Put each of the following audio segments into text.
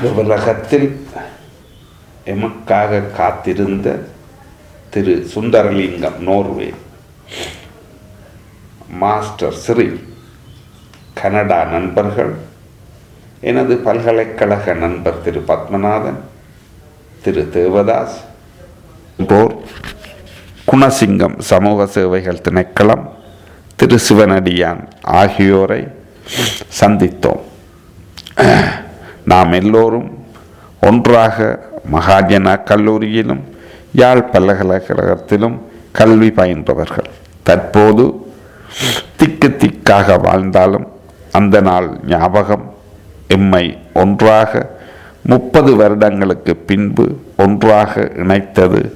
அலுவலகத்தில் எமக்காக காத்திருந்த திரு Sundaralingam Norway. Master Sri Canada நண்பர்கள். எனது பல்கலைக்கழக நண்பர் திரு பத்மநாதன் திரு தேவதாஸ். போர். குணசிங்கம் சமூக சேவைகள் திணைக்களம். திரு சிவனடியான் ஆகியோரை சந்தித்தோம். நாம் எல்லோரும் ஒன்றாக மகாஜனா கல்லூரியிலும் யாழ் பல்கலைக்கழகத்திலும் கல்வி பயின்றவர்கள். தற்போது திக்கு திக்காக வாழ்ந்தாலும் அந்த நாள் ஞாபகம் எம்மை ஒன்றாக முப்பது வருடங்களுக்கு பின்பு ஒன்றாக இணைத்தது.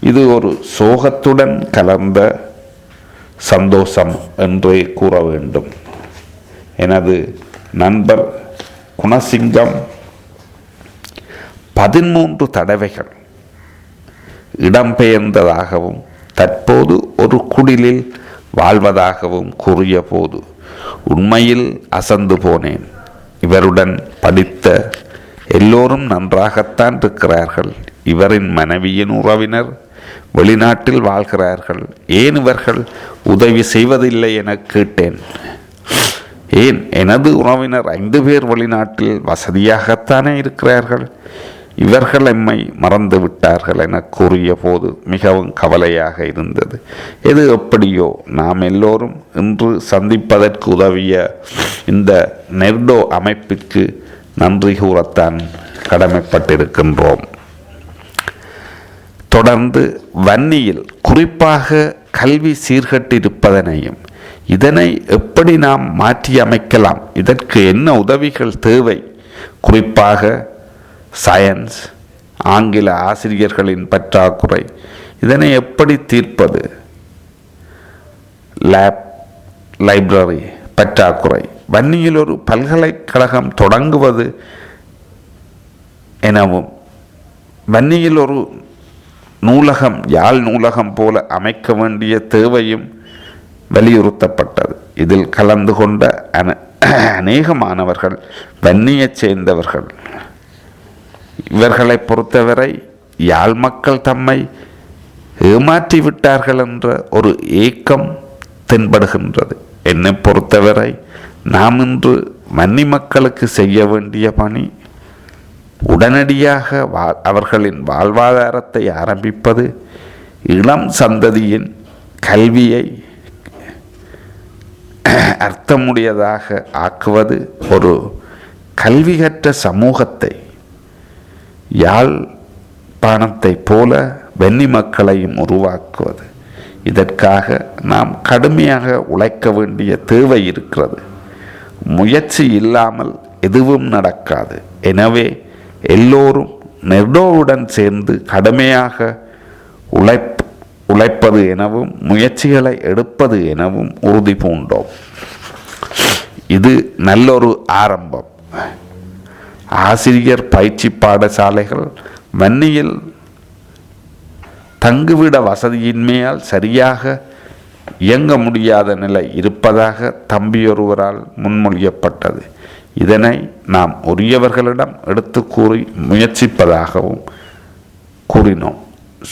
இது ஒரு சோகத்துடன் கலந்த சந்தோஷம் என்றே கூற வேண்டும். எனது நண்பர் குணசிங்கம். பதிமூன்று தடவைகள் இடம்பெயர்ந்ததாகவும் தற்போது ஒரு குடிலில் வாழ்வதாகவும் கூறிய போது உண்மையில் அசந்து போனேன். இவருடன் படித்த எல்லோரும் நன்றாகத்தான் இருக்கிறார்கள். இவரின் மனைவியின் உறவினர் வெளிநாட்டில் வாழ்கிறார்கள். ஏன் இவர்கள் உதவி செய்வதில்லை என கேட்டேன். ஏன் எனது உறவினர் ஐந்து பேர் வெளிநாட்டில் வசதியாகத்தானே இருக்கிறார்கள்? இவர்கள் எம்மை மறந்து விட்டார்கள் என கூறிய போது மிகவும் கவலையாக இருந்தது. எது எப்படியோ நாம் எல்லோரும் இன்று சந்திப்பதற்கு உதவிய இந்த நெர்டோ அமைப்பிற்கு நன்றி கூறத்தான் கடமைப்பட்டிருக்கின்றோம். தொடர்ந்து வன்னியில் குறிப்பாக கல்வி சீர்கட்டிருப்பதனையும் இதனை எப்படி நாம் மாற்றி அமைக்கலாம்? இதற்கு என்ன உதவிகள் தேவை? குறிப்பாக சயன்ஸ் ஆங்கில ஆசிரியர்களின் பற்றாக்குறை. இதனை எப்படி தீர்ப்பது? லேப் லைப்ரரி பற்றாக்குறை. வன்னியில் ஒரு பல்கலைக்கழகம் தொடங்குவது எனவும் வன்னியில் ஒரு நூலகம் யாழ் நூலகம் போல அமைக்க வேண்டிய தேவையும் வலியுறுத்தப்பட்டது. இதில் கலந்து கொண்ட அன அநேக மாணவர்கள் வன்னியைச் சேர்ந்தவர்கள் இவர்களை பொறுத்தவரை யாழ் மக்கள் தம்மை ஏமாற்றி விட்டார்கள் என்ற ஒரு ஏக்கம் தென்படுகின்றது. என்னை பொறுத்தவரை நாம் இன்று வன்னி மக்களுக்கு செய்ய வேண்டிய பணி உடனடியாக வா அவர்களின் வாழ்வாதாரத்தை ஆரம்பிப்பது இளம் சந்ததியின் கல்வியை அர்த்தமுடையதாக ஆக்குவது ஒரு கல்வி கற்ற சமூகத்தை யாழ்ப்பாணத்தைப் போல வெண்ணி மக்களையும் உருவாக்குவது. இதற்காக நாம் கடுமையாக உழைக்க வேண்டிய தேவை இருக்கிறது. முயற்சி இல்லாமல் எதுவும் நடக்காது. எனவே எல்லோரும் நெர்டோவுடன் சேர்ந்து கடுமையாக உழைப்ப உழைப்பது எனவும் முயற்சிகளை எடுப்பது எனவும் உறுதி பூண்டோம். இது நல்லொரு ஆரம்பம். ஆசிரியர் பயிற்சி பாடசாலைகள் வன்னியில் தங்குவிட வசதியின்மையால் சரியாக இயங்க முடியாத நிலை இருப்பதாக தம்பியொருவரால் முன்மொழியப்பட்டது. இதனை நாம் உரியவர்களிடம் எடுத்து கூறி முயற்சிப்பதாகவும் கூறினோம்.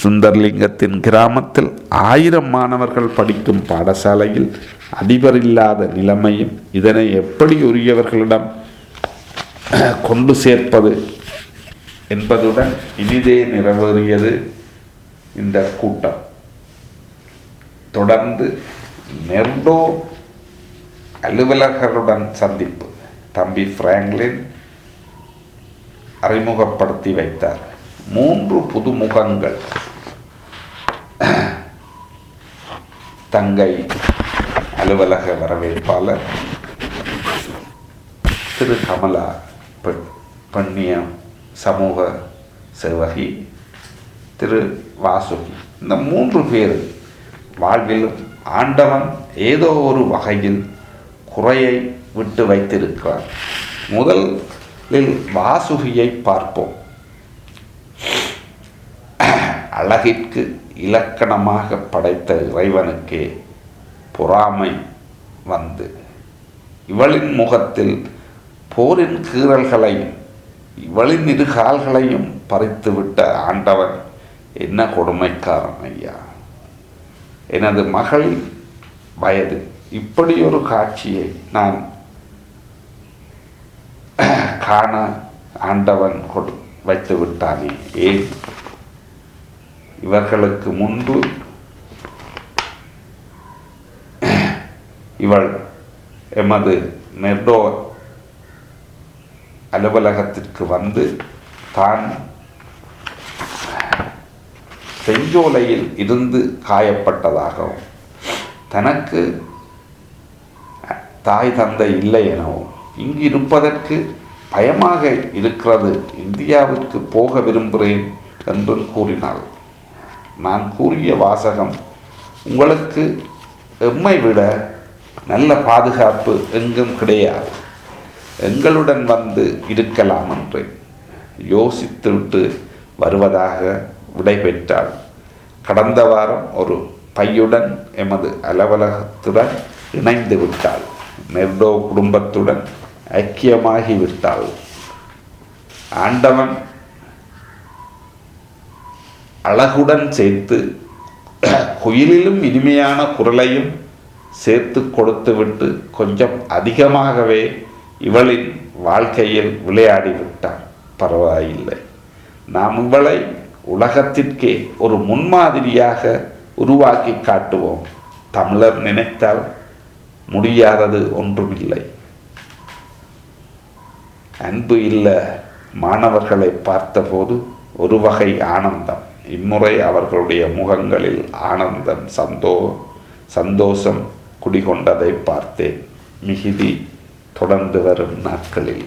சுந்தர்லிங்கத்தின் கிராமத்தில் ஆயிரம் மாணவர்கள் படிக்கும் பாடசாலையில் அதிபர் இல்லாத நிலைமையும் இதனை எப்படி உரியவர்களிடம் கொண்டு சேர்ப்பது என்பதுடன் இனிதே நிறைவேறியது இந்த கூட்டம். தொடர்ந்து நெர்டோ அலுவலர்களுடன் சந்திப்பு. தம்பி பிராங்க்லின் அறிமுகப்படுத்தி வைத்தார். மூன்று புதுமுகங்கள். தங்கை அலுவலக வரவேற்பாளர் திரு கமலா பெண் பெண்ணியம் சமூக சேவகி திரு வாசுகி. இந்த மூன்று பேர் வாழ்விலும் ஆண்டவன் ஏதோ ஒரு வகையில் குறையை விட்டு வைத்திருக்கிறார். முதலில் வாசுகியை பார்ப்போம். அழகிற்கு இலக்கணமாக படைத்த இறைவனுக்கே பொறாமை வந்து. இவளின் முகத்தில் போரின் கீறல்களையும் இவளின் இரு கால்களையும் பறித்து விட்ட ஆண்டவன் என்ன கொடுமைக்காரன் ஐயா? எனது மகள் வயது இப்படி ஒரு காட்சியை நான் காண ஆண்டவன் கொடு வைத்து விட்டானே ஏன்? இவர்களுக்கு முன்பு இவள் எமது மெர்டோ அலுவலகத்திற்கு வந்து தான் செஞ்சோலையில் இருந்து காயப்பட்டதாகவும் தனக்கு தாய் தந்தை இல்லை எனவும் இங்கு இருப்பதற்கு பயமாக இருக்கிறது இந்தியாவிற்கு போக விரும்புகிறேன் என்றும் கூறினாள். நான் கூறிய வாசகம் உங்களுக்கு எம்மை விட நல்ல பாதுகாப்பு எங்கும் கிடையாது. எங்களுடன் வந்து இருக்கலாம் என்று யோசித்துவிட்டு வருவதாக விடைபெற்றாள். கடந்த வாரம் ஒரு பையுடன் எமது அலுவலகத்துடன் இணைந்து விட்டாள். நெர்டோ குடும்பத்துடன் ஐக்கியமாகி விட்டாள். ஆண்டவன் அழகுடன் சேர்த்து குயிலிலும் இனிமையான குரலையும் சேர்த்து கொடுத்துவிட்டு கொஞ்சம் அதிகமாகவே இவளின் வாழ்க்கையில் விளையாடி விட்டான். பரவாயில்லை. நாம் இவளை உலகத்திற்கே ஒரு முன்மாதிரியாக உருவாக்கி காட்டுவோம். தமிழர் நினைத்தால் முடியாதது ஒன்றுமில்லை. அன்பு இல்ல மாணவர்களை பார்த்தபோது ஒரு வகை ஆனந்தம். இம்முறை அவர்களுடைய முகங்களில் ஆனந்தம் சந்தோ சந்தோஷம் குடிகொண்டதை பார்த்தேன். மிகுதி தொடர்ந்து வரும் நாட்களில்.